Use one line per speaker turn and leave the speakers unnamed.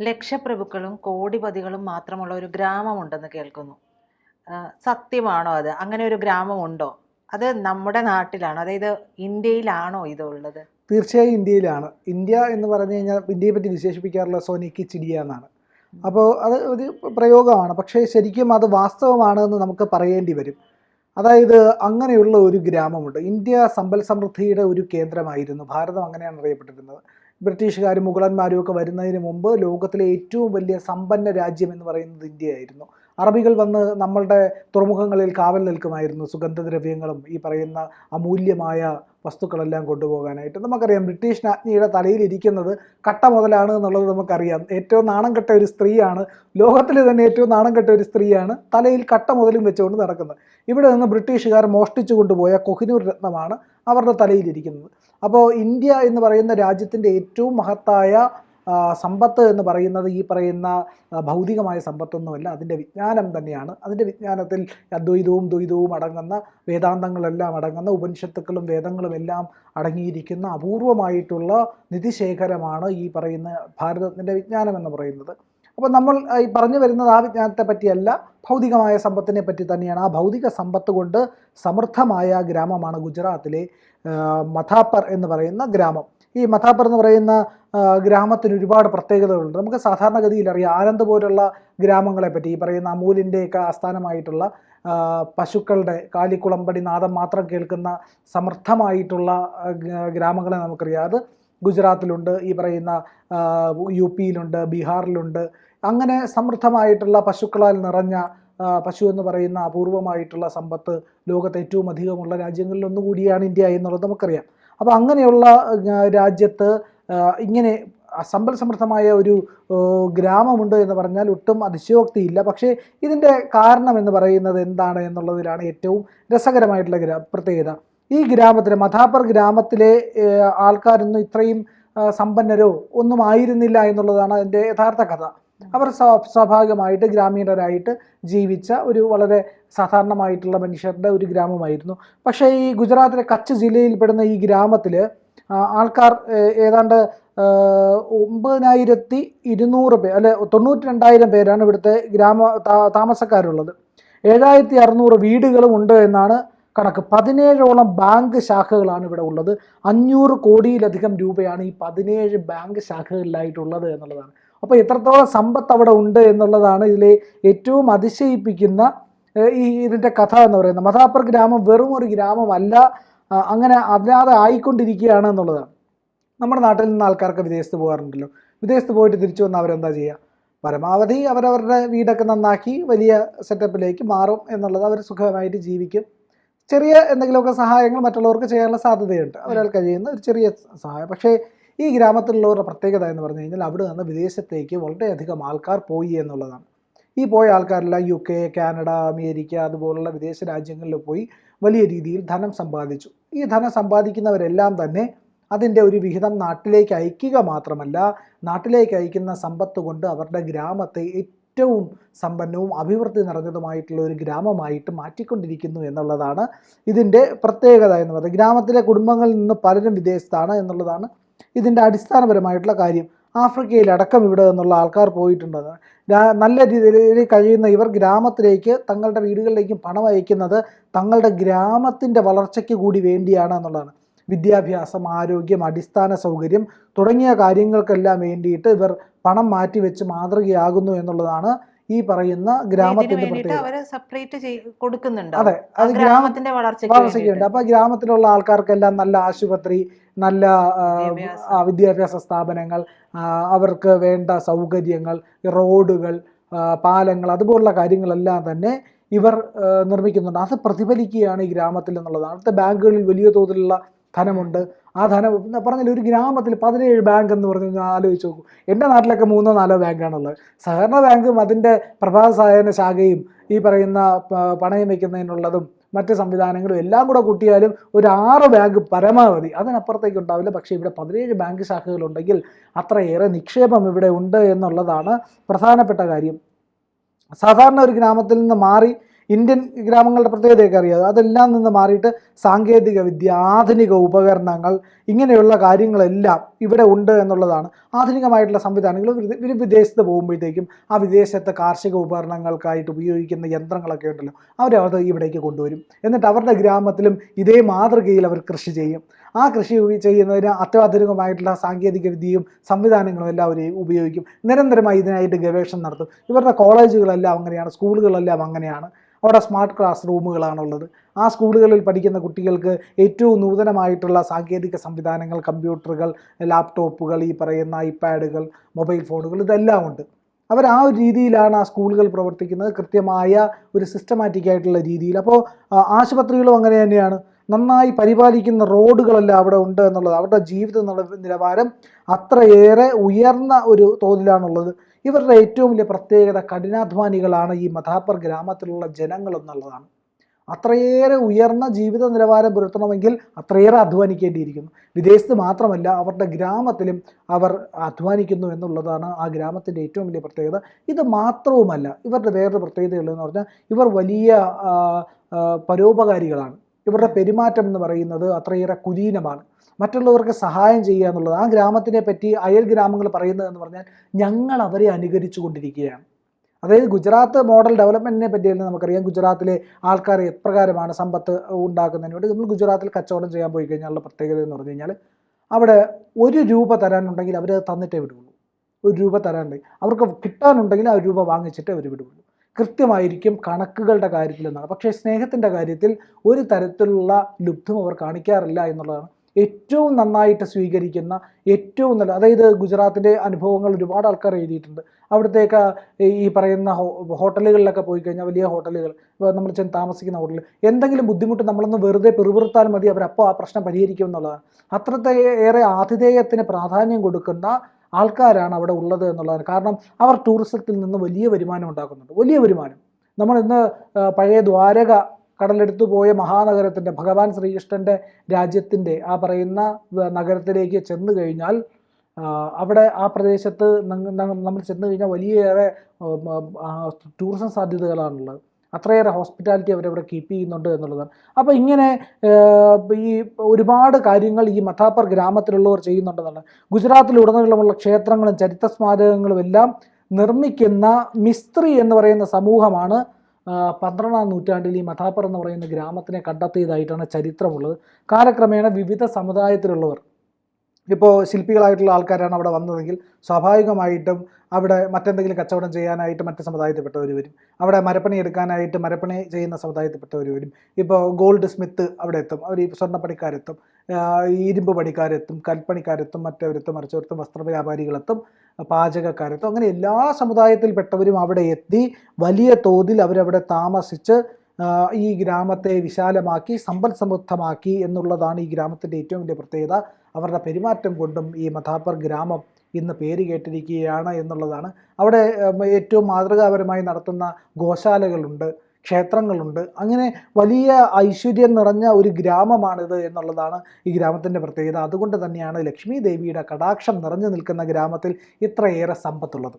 ലക്ഷപ്രഭുക്കളും കോടിപതികളും മാത്രമുള്ള ഒരു ഗ്രാമമുണ്ടെന്ന് കേൾക്കുന്നു. സത്യമാണോ അത്? അങ്ങനെ ഒരു ഗ്രാമമുണ്ടോ? അത് നമ്മുടെ നാട്ടിലാണോ? അതായത് ഇന്ത്യയിലാണോ ഇത് ഉള്ളത്?
തീർച്ചയായും ഇന്ത്യയിലാണ്. ഇന്ത്യ എന്ന് പറഞ്ഞു കഴിഞ്ഞാൽ ഇന്ത്യയെ പറ്റി വിശേഷിപ്പിക്കാറുള്ള സോനിക്ക് ചിടിയ എന്നാണ്. അപ്പോൾ അത് ഒരു പ്രയോഗമാണ്. പക്ഷേ ശരിക്കും അത് വാസ്തവമാണെന്ന് നമുക്ക് പറയേണ്ടി വരും. അതായത് അങ്ങനെയുള്ള ഒരു ഗ്രാമമുണ്ട്. ഇന്ത്യ സമ്പൽ സമൃദ്ധിയുടെ ഒരു കേന്ദ്രമായിരുന്നു. ഭാരതം അങ്ങനെയാണ് അറിയപ്പെട്ടിരുന്നത്. ബ്രിട്ടീഷുകാരും മുഗളന്മാരും ഒക്കെ വരുന്നതിന് മുമ്പ് ലോകത്തിലെ ഏറ്റവും വലിയ സമ്പന്ന രാജ്യം എന്ന് പറയുന്നത് ഇന്ത്യയായിരുന്നു. അറബികൾ വന്ന് നമ്മളുടെ തുറമുഖങ്ങളിൽ കാവൽ നിൽക്കുമായിരുന്നു സുഗന്ധദ്രവ്യങ്ങളും ഈ പറയുന്ന അമൂല്യമായ വസ്തുക്കളെല്ലാം കൊണ്ടുപോകാനായിട്ട്. നമുക്കറിയാം ബ്രിട്ടീഷ് രാജ്ഞിയുടെ തലയിലിരിക്കുന്നത് കട്ട മുതലാണ് എന്നുള്ളത് നമുക്കറിയാം. ഏറ്റവും നാണം കെട്ട ഒരു സ്ത്രീയാണ് ലോകത്തിൽ തന്നെ ഏറ്റവും നാണം കെട്ട ഒരു സ്ത്രീയാണ് തലയിൽ കട്ട മുതലും വെച്ചുകൊണ്ട് നടക്കുന്നത്. ഇവിടെ നിന്ന് ബ്രിട്ടീഷുകാർ മോഷ്ടിച്ചു കൊണ്ടുപോയ കൊഹിനൂർ രത്നമാണ് അവരുടെ തലയിലിരിക്കുന്നത് അപ്പോൾ ഇന്ത്യ എന്ന് പറയുന്ന രാജ്യത്തിന്റെ ഏറ്റവും മഹത്തായ സമ്പത്ത് എന്ന് പറയുന്നത് ഈ പറയുന്ന ഭൗതികമായ സമ്പത്തൊന്നുമല്ല അതിന്റെ വിജ്ഞാനം തന്നെയാണ്. അതിന്റെ വിജ്ഞാനത്തിൽ അദ്വൈതവും ദ്വൈതവും അടങ്ങുന്ന വേദാന്തങ്ങളെല്ലാം അടങ്ങുന്ന ഉപനിഷത്തുക്കളും വേദങ്ങളും എല്ലാം അടങ്ങിയിരിക്കുന്ന അപൂർവമായിട്ടുള്ള നിധിശേഖരമാണ് ഈ പറയുന്ന ഭാരതത്തിന്റെ വിജ്ഞാനം എന്ന് പറയുന്നത്. അപ്പോൾ നമ്മൾ ഈ പറഞ്ഞു വരുന്നത് ആ വിജ്ഞാനത്തെ പറ്റിയല്ല ഭൗതികമായ സമ്പത്തിനെ പറ്റി തന്നെയാണ്. ആ ഭൗതിക സമ്പത്ത് കൊണ്ട് സമൃദ്ധമായ ഗ്രാമമാണ് ഗുജറാത്തിലെ മഥാപ്പർ എന്ന് പറയുന്ന ഗ്രാമം. ഈ മഥാപ്പർ എന്ന് പറയുന്ന ഗ്രാമത്തിന് ഒരുപാട് പ്രത്യേകതകളുണ്ട്. നമുക്ക് സാധാരണഗതിയിൽ അറിയാം ആനന്ദ് പോലുള്ള ഗ്രാമങ്ങളെ പറ്റി ഈ പറയുന്ന അമൂലിന്റെയൊക്കെ ആസ്ഥാനമായിട്ടുള്ള പശുക്കളുടെ കാലിക്കുളമ്പടി നാദം മാത്രം കേൾക്കുന്ന സമർത്ഥമായിട്ടുള്ള ഗ്രാമങ്ങളെ നമുക്കറിയാം. അത് ഗുജറാത്തിലുണ്ട് ഈ പറയുന്ന യു പിയിലുണ്ട് ബീഹാറിലുണ്ട്. അങ്ങനെ സമൃദ്ധമായിട്ടുള്ള പശുക്കളാൽ നിറഞ്ഞ പശു എന്ന് പറയുന്ന അപൂർവമായിട്ടുള്ള സമ്പത്ത് ലോകത്ത് ഏറ്റവും അധികമുള്ള രാജ്യങ്ങളിലൊന്നുകൂടിയാണ് ഇന്ത്യ എന്നുള്ളത് നമുക്കറിയാം. അപ്പോൾ അങ്ങനെയുള്ള രാജ്യത്ത് ഇങ്ങനെ സമ്പൽ സമൃദ്ധമായ ഒരു ഗ്രാമമുണ്ട് എന്ന് പറഞ്ഞാൽ ഒട്ടും അതിശയോക്തിയില്ല പക്ഷേ ഇതിന്റെ കാരണം എന്ന് പറയുന്നത് എന്താണ് എന്നുള്ളതിലാണ് ഏറ്റവും രസകരമായിട്ടുള്ള ഗ്രാ പ്രത്യേകത. ഈ ഗ്രാമത്തിലെ മഥാപ്പർ ഗ്രാമത്തിലെ ആൾക്കാരൊന്നും ഇത്രയും സമ്പന്നരോ ഒന്നും ആയിരുന്നില്ല എന്നുള്ളതാണ് അതിന്റെ യഥാർത്ഥ കഥ. അവർ സ്വാ- സ്വാഭാവികമായിട്ട് ഗ്രാമീണരായിട്ട് ജീവിച്ച ഒരു വളരെ സാധാരണമായിട്ടുള്ള മനുഷ്യരുടെ ഒരു ഗ്രാമമായിരുന്നു. പക്ഷേ ഈ ഗുജറാത്തിലെ കച്ച് ജില്ലയിൽപ്പെടുന്ന ഈ ഗ്രാമത്തിൽ ആൾക്കാർ ഏതാണ്ട് ഒമ്പതിനായിരത്തി ഇരുന്നൂറ് പേർ അല്ലെ തൊണ്ണൂറ്റി രണ്ടായിരം പേരാണ് ഇവിടുത്തെ ഗ്രാമ താമസക്കാരുള്ളത്. ഏഴായിരത്തി അറുന്നൂറ് വീടുകളും ഉണ്ട് എന്നാണ് കണക്ക്. പതിനേഴോളം ബാങ്ക് ശാഖകളാണ് ഇവിടെ ഉള്ളത്. അഞ്ഞൂറ് കോടിയിലധികം രൂപയാണ് ഈ പതിനേഴ് ബാങ്ക് ശാഖകളിലായിട്ടുള്ളത് എന്നുള്ളതാണ്. അപ്പോൾ എത്രത്തോളം സമ്പത്ത് അവിടെ ഉണ്ട് എന്നുള്ളതാണ് ഇതിലെ ഏറ്റവും അതിശയിപ്പിക്കുന്ന ഈ ഇതിന്റെ കഥ എന്ന് പറയുന്നത്. മഥാപ്പർ ഗ്രാമം വെറും ഒരു ഗ്രാമമല്ല. അങ്ങനെ അല്ലാതെ ആയിക്കൊണ്ടിരിക്കുകയാണ് എന്നുള്ളതാണ് നമ്മുടെ നാട്ടിൽ നിന്ന് ആൾക്കാർക്ക് വിദേശത്ത് പോകാറുണ്ടല്ലോ. വിദേശത്ത് പോയിട്ട് തിരിച്ചു വന്ന് അവരെന്താ ചെയ്യുക? പരമാവധി അവരവരുടെ വീടൊക്കെ നന്നാക്കി വലിയ സെറ്റപ്പിലേക്ക് മാറും എന്നുള്ളത് അവർ സുഖമായിട്ട് ജീവിക്കും. ചെറിയ എന്തെങ്കിലുമൊക്കെ സഹായങ്ങൾ മറ്റുള്ളവർക്ക് ചെയ്യാനുള്ള സാധ്യതയുണ്ട്. അവരാൽ കഴിയുന്ന ഒരു ചെറിയ സഹായം. പക്ഷേ ഈ ഗ്രാമത്തിലുള്ളവരുടെ പ്രത്യേകത എന്ന് പറഞ്ഞു കഴിഞ്ഞാൽ അവിടെ നിന്ന് വിദേശത്തേക്ക് വളരെയധികം ആൾക്കാർ പോയി എന്നുള്ളതാണ്. ഈ പോയ ആൾക്കാരെല്ലാം യു കെ കാനഡ അമേരിക്ക അതുപോലുള്ള വിദേശ രാജ്യങ്ങളിൽ പോയി വലിയ രീതിയിൽ ധനം സമ്പാദിച്ചു. ഈ ധനം സമ്പാദിക്കുന്നവരെല്ലാം തന്നെ അതിന്റെ ഒരു വിഹിതം നാട്ടിലേക്ക് അയക്കുക മാത്രമല്ല നാട്ടിലേക്ക് അയക്കുന്ന സമ്പത്ത് കൊണ്ട് അവരുടെ ഗ്രാമത്തെ ഏറ്റവും സമ്പന്നവും അഭിവൃദ്ധി നിറഞ്ഞതുമായിട്ടുള്ള ഒരു ഗ്രാമമായിട്ട് മാറ്റിക്കൊണ്ടിരിക്കുന്നു എന്നുള്ളതാണ് ഇതിന്റെ പ്രത്യേകത എന്ന് പറയുന്നത് ഗ്രാമത്തിലെ കുടുംബങ്ങളിൽ നിന്ന് പലരും വിദേശത്താണ് എന്നുള്ളതാണ് ഇതിന്റെ അടിസ്ഥാനപരമായിട്ടുള്ള കാര്യം. ആഫ്രിക്കയിലടക്കം ഇവിടെ നിന്നുള്ള ആൾക്കാർ പോയിട്ടുണ്ട്. നല്ല രീതിയിൽ കഴിയുന്ന ഇവർ ഗ്രാമത്തിലേക്ക് തങ്ങളുടെ വീടുകളിലേക്കും പണം അയക്കുന്നത് തങ്ങളുടെ ഗ്രാമത്തിന്റെ വളർച്ചയ്ക്ക് കൂടി വേണ്ടിയാണ് എന്നുള്ളതാണ്. വിദ്യാഭ്യാസം ആരോഗ്യം അടിസ്ഥാന സൗകര്യം തുടങ്ങിയ കാര്യങ്ങൾക്കെല്ലാം വേണ്ടിയിട്ട് ഇവർ പണം മാറ്റിവെച്ച് മാതൃകയാകുന്നു എന്നുള്ളതാണ് ഈ പറയുന്ന ഗ്രാമത്തിന്റെ പ്രത്യേകത. അതെ അത്
ഗ്രാമത്തിന്റെ വളർച്ചയ്ക്ക്
വളർച്ചയ്ക്കുണ്ട്. അപ്പൊ ഗ്രാമത്തിലുള്ള ആൾക്കാർക്കെല്ലാം നല്ല ആശുപത്രി നല്ല
വിദ്യാഭ്യാസ.
സ്ഥാപനങ്ങൾ അവർക്ക് വേണ്ട സൗകര്യങ്ങൾ റോഡുകൾ പാലങ്ങൾ അതുപോലുള്ള കാര്യങ്ങളെല്ലാം തന്നെ ഇവർ നിർമ്മിക്കുന്നുണ്ട്. അത് പ്രതിഫലിക്കുകയാണ് ഈ ഗ്രാമത്തിൽ എന്നുള്ളതാണ് അടുത്ത ബാങ്കുകളിൽ വലിയ തോതിലുള്ള ധനമുണ്ട്. ആ ധനം പറഞ്ഞാൽ ഒരു ഗ്രാമത്തിൽ പതിനേഴ് ബാങ്ക് എന്ന് പറഞ്ഞു ആലോചിച്ച് നോക്കൂ. എന്റെ നാട്ടിലൊക്കെ മൂന്നോ നാലോ ബാങ്കാണുള്ളത് സഹകരണ ബാങ്കും അതിന്റെ പ്രഭാത സഹായന ശാഖയും ഈ പറയുന്ന പണയം വയ്ക്കുന്നതിനുള്ളതും മറ്റ് സംവിധാനങ്ങളും എല്ലാം കൂടെ കൂട്ടിയാലും ഒരു ആറ് ബാങ്ക് പരമാവധി. അതിനപ്പുറത്തേക്ക് ഉണ്ടാവില്ല. പക്ഷേ ഇവിടെ പതിനേഴ് ബാങ്ക് ശാഖകളുണ്ടെങ്കിൽ അത്രയേറെ നിക്ഷേപം ഇവിടെ ഉണ്ട് എന്നുള്ളതാണ് പ്രധാനപ്പെട്ട കാര്യം. സാധാരണ ഒരു ഗ്രാമത്തിൽ നിന്ന് മാറി ഇന്ത്യൻ ഗ്രാമങ്ങളുടെ പ്രത്യേകതയൊക്കെ അറിയാം. അതെല്ലാം നിന്ന് മാറിയിട്ട് സാങ്കേതിക വിദ്യ ആധുനിക ഉപകരണങ്ങൾ ഇങ്ങനെയുള്ള കാര്യങ്ങളെല്ലാം ഇവിടെ ഉണ്ട് എന്നുള്ളതാണ്. ആധുനികമായിട്ടുള്ള സംവിധാനങ്ങൾ ഇവർ വിദേശത്ത് പോകുമ്പോഴത്തേക്കും ആ വിദേശത്തെ കാർഷിക ഉപകരണങ്ങൾക്കായിട്ട് ഉപയോഗിക്കുന്ന യന്ത്രങ്ങളൊക്കെ ഉണ്ടല്ലോ അവരവർ ഇവിടേക്ക് കൊണ്ടുവരും. എന്നിട്ട് അവരുടെ ഗ്രാമത്തിലും ഇതേ മാതൃകയിൽ അവർ കൃഷി ചെയ്യും. ആ കൃഷി ചെയ്യുന്നതിന് അത്യാധുനികമായിട്ടുള്ള സാങ്കേതിക വിദ്യയും സംവിധാനങ്ങളും എല്ലാം അവർ ഉപയോഗിക്കും. നിരന്തരമായി ഇതിനായിട്ട് ഗവേഷണം നടത്തും. ഇവരുടെ കോളേജുകളെല്ലാം അങ്ങനെയാണ് സ്കൂളുകളെല്ലാം അങ്ങനെയാണ്. അവിടെ സ്മാർട്ട് ക്ലാസ് റൂമുകളാണുള്ളത്. ആ സ്കൂളുകളിൽ പഠിക്കുന്ന കുട്ടികൾക്ക് ഏറ്റവും നൂതനമായിട്ടുള്ള സാങ്കേതിക സംവിധാനങ്ങൾ കമ്പ്യൂട്ടറുകൾ ലാപ്ടോപ്പുകൾ ഈ പറയുന്ന ഐപാഡുകൾ മൊബൈൽ ഫോണുകൾ ഇതെല്ലാം ഉണ്ട്. അവർ ആ ഒരു രീതിയിലാണ് ആ സ്കൂളുകൾ പ്രവർത്തിക്കുന്നത്. കൃത്യമായ ഒരു സിസ്റ്റമാറ്റിക് ആയിട്ടുള്ള രീതിയിൽ. അപ്പോൾ ആശുപത്രികളും അങ്ങനെ തന്നെയാണ്. നന്നായി പരിപാലിക്കുന്ന റോഡുകളെല്ലാം അവിടെ ഉണ്ട് എന്നുള്ളത് അവരുടെ ജീവിത നില- നിലവാരം അത്രയേറെ ഉയർന്ന ഒരു തോതിലാണുള്ളത്. ഇവരുടെ ഏറ്റവും വലിയ പ്രത്യേകത കഠിനാധ്വാനികളാണ് ഈ മഥാപ്പർ ഗ്രാമത്തിലുള്ള ജനങ്ങൾ എന്നുള്ളതാണ്. അത്രയേറെ ഉയർന്ന ജീവിത നിലവാരം പുലർത്തണമെങ്കിൽ അത്രയേറെ അധ്വാനിക്കേണ്ടിയിരിക്കുന്നു. വിദേശത്ത് മാത്രമല്ല അവരുടെ ഗ്രാമത്തിലും അവർ അധ്വാനിക്കുന്നു എന്നുള്ളതാണ് ആ ഗ്രാമത്തിന്റെ ഏറ്റവും വലിയ പ്രത്യേകത. ഇത് മാത്രവുമല്ല ഇവരുടെ വേറൊരു പ്രത്യേകതയുള്ളതെന്ന് പറഞ്ഞാൽ ഇവർ വലിയ പരോപകാരികളാണ്. ഇവരുടെ പെരുമാറ്റം എന്ന് പറയുന്നത് അത്രയേറെ കുലീനമാണ്. മറ്റുള്ളവർക്ക് സഹായം ചെയ്യുക എന്നുള്ളത്. ആ ഗ്രാമത്തിനെ പറ്റി അയൽ ഗ്രാമങ്ങൾ പറയുന്നത് എന്ന് പറഞ്ഞാൽ ഞങ്ങൾ അവരെ അനുകരിച്ചു കൊണ്ടിരിക്കുകയാണ്. അതായത് ഗുജറാത്ത് മോഡൽ ഡെവലപ്മെന്റിനെ പറ്റിയല്ലേ നമുക്കറിയാം. ഗുജറാത്തിലെ ആൾക്കാർ എപ്രകാരമാണ് സമ്പത്ത് ഉണ്ടാക്കുന്നതിന് വേണ്ടി നമ്മൾ ഗുജറാത്തിൽ കച്ചവടം ചെയ്യാൻ പോയി കഴിഞ്ഞാലുള്ള പ്രത്യേകത എന്ന് പറഞ്ഞു കഴിഞ്ഞാൽ അവിടെ ഒരു രൂപ തരാനുണ്ടെങ്കിൽ അവർ തന്നിട്ടേ വിടുകയുള്ളൂ ഒരു രൂപ തരാനുണ്ടെങ്കിൽ അവർക്ക് കിട്ടാനുണ്ടെങ്കിൽ ആ രൂപ വാങ്ങിച്ചിട്ടേ അവർ വിടുകയുള്ളൂ കൃത്യമായിരിക്കും കണക്കുകളുടെ കാര്യത്തിൽ എന്നാണ് പക്ഷേ സ്നേഹത്തിന്റെ കാര്യത്തിൽ ഒരു തരത്തിലുള്ള ലുബ്ധം അവർ കാണിക്കാറില്ല എന്നുള്ളതാണ് ഏറ്റവും നന്നായിട്ട് സ്വീകരിക്കുന്ന ഏറ്റവും നല്ല അതായത് ഗുജറാത്തിന്റെ അനുഭവങ്ങൾ ഒരുപാട് ആൾക്കാർ എഴുതിയിട്ടുണ്ട്. അവിടത്തേക്ക് ഈ പറയുന്ന ഹോട്ടലുകളിലൊക്കെ പോയി കഴിഞ്ഞാൽ വലിയ ഹോട്ടലുകൾ നമ്മൾ ചെന്ന് താമസിക്കുന്ന ഹോട്ടലിൽ എന്തെങ്കിലും ബുദ്ധിമുട്ട് നമ്മളൊന്ന് വെറുതെ പിറുപിറുത്താൽ മതി അവരപ്പോൾ ആ പ്രശ്നം പരിഹരിക്കും എന്നുള്ളതാണ്. അത്രത്തെ ഏറെ ആതിഥേയത്തിന് പ്രാധാന്യം കൊടുക്കുന്ന ആൾക്കാരാണ് അവിടെ ഉള്ളത് എന്നുള്ളതാണ്. കാരണം അവർ ടൂറിസത്തിൽ നിന്ന് വലിയ വരുമാനം ഉണ്ടാക്കുന്നുണ്ട്. വലിയ വരുമാനം. നമ്മൾ ഇന്ന് പഴയ ദ്വാരക കടലെടുത്തു പോയ മഹാനഗരത്തിന്റെ ഭഗവാൻ ശ്രീകൃഷ്ണന്റെ രാജ്യത്തിന്റെ ആ പറയുന്ന നഗരത്തിലേക്ക് ചെന്ന് കഴിഞ്ഞാൽ അവിടെ ആ പ്രദേശത്ത് നമ്മൾ ചെന്ന് കഴിഞ്ഞാൽ വലിയേറെ ടൂറിസം സാധ്യതകളാണുള്ളത്. അത്രയേറെ ഹോസ്പിറ്റാലിറ്റി അവരവിടെ കീപ്പ് ചെയ്യുന്നുണ്ട് എന്നുള്ളതാണ്. അപ്പോൾ ഇങ്ങനെ ഈ ഒരുപാട് കാര്യങ്ങൾ ഈ മഥാപ്പർ ഗ്രാമത്തിലുള്ളവർ ചെയ്യുന്നുണ്ടെന്നാണ്. ഗുജറാത്തിലുടനീളമുള്ള ക്ഷേത്രങ്ങളും ചരിത്ര സ്മാരകങ്ങളും എല്ലാം നിർമ്മിക്കുന്ന മിസ്ത്രി എന്ന് പറയുന്ന സമൂഹമാണ് പന്ത്രണ്ടാം നൂറ്റാണ്ടിൽ ഈ മഥാപ്പർ എന്ന് പറയുന്ന ഗ്രാമത്തിനെ കണ്ടെത്തിയതായിട്ടാണ് ചരിത്രമുള്ളത്. കാലക്രമേണ വിവിധ സമുദായത്തിലുള്ളവർ ഇപ്പോൾ ശില്പികളായിട്ടുള്ള ആൾക്കാരാണ് അവിടെ വന്നതെങ്കിൽ സ്വാഭാവികമായിട്ടും അവിടെ മറ്റെന്തെങ്കിലും കച്ചവടം ചെയ്യാനായിട്ട് മറ്റ് സമുദായത്തിൽപ്പെട്ടവർ വരും. അവിടെ മരപ്പണി എടുക്കാനായിട്ട് മരപ്പണി ചെയ്യുന്ന സമുദായത്തിൽപ്പെട്ടവർ വരും. ഇപ്പോൾ ഗോൾഡ് സ്മിത്ത് അവിടെ എത്തും അവർ ഈ സ്വർണപ്പണിക്കാരെത്തും ഇരുമ്പ് പണിക്കാരെത്തും കൽപ്പണിക്കാരെത്തും മറ്റവരെത്തും മറിച്ചവരെത്തും വസ്ത്രവ്യാപാരികളെത്തും പാചകക്കാരെത്തും. അങ്ങനെ എല്ലാ സമുദായത്തിൽപ്പെട്ടവരും അവിടെ എത്തി വലിയ തോതിൽ അവരവിടെ താമസിച്ച് ഈ ഗ്രാമത്തെ വിശാലമാക്കി സമ്പൽ സമൃദ്ധമാക്കി എന്നുള്ളതാണ് ഈ ഗ്രാമത്തിന്റെ ഏറ്റവും വലിയ പ്രത്യേകത. അവരുടെ പെരുമാറ്റം കൊണ്ടും ഈ മഥാപ്പർ ഗ്രാമം ഇന്ന് പേര് കേട്ടിരിക്കുകയാണ് എന്നുള്ളതാണ്. അവിടെ ഏറ്റവും മാതൃകാപരമായി നടത്തുന്ന ഗോശാലകളുണ്ട് ക്ഷേത്രങ്ങളുണ്ട്. അങ്ങനെ വലിയ ഐശ്വര്യം നിറഞ്ഞ ഒരു ഗ്രാമമാണിത് എന്നുള്ളതാണ് ഈ ഗ്രാമത്തിന്റെ പ്രത്യേകത. അതുകൊണ്ട് തന്നെയാണ് ലക്ഷ്മി ദേവിയുടെ കടാക്ഷം നിറഞ്ഞു നിൽക്കുന്ന ഗ്രാമത്തിൽ ഇത്രയേറെ സമ്പത്തുള്ളത്.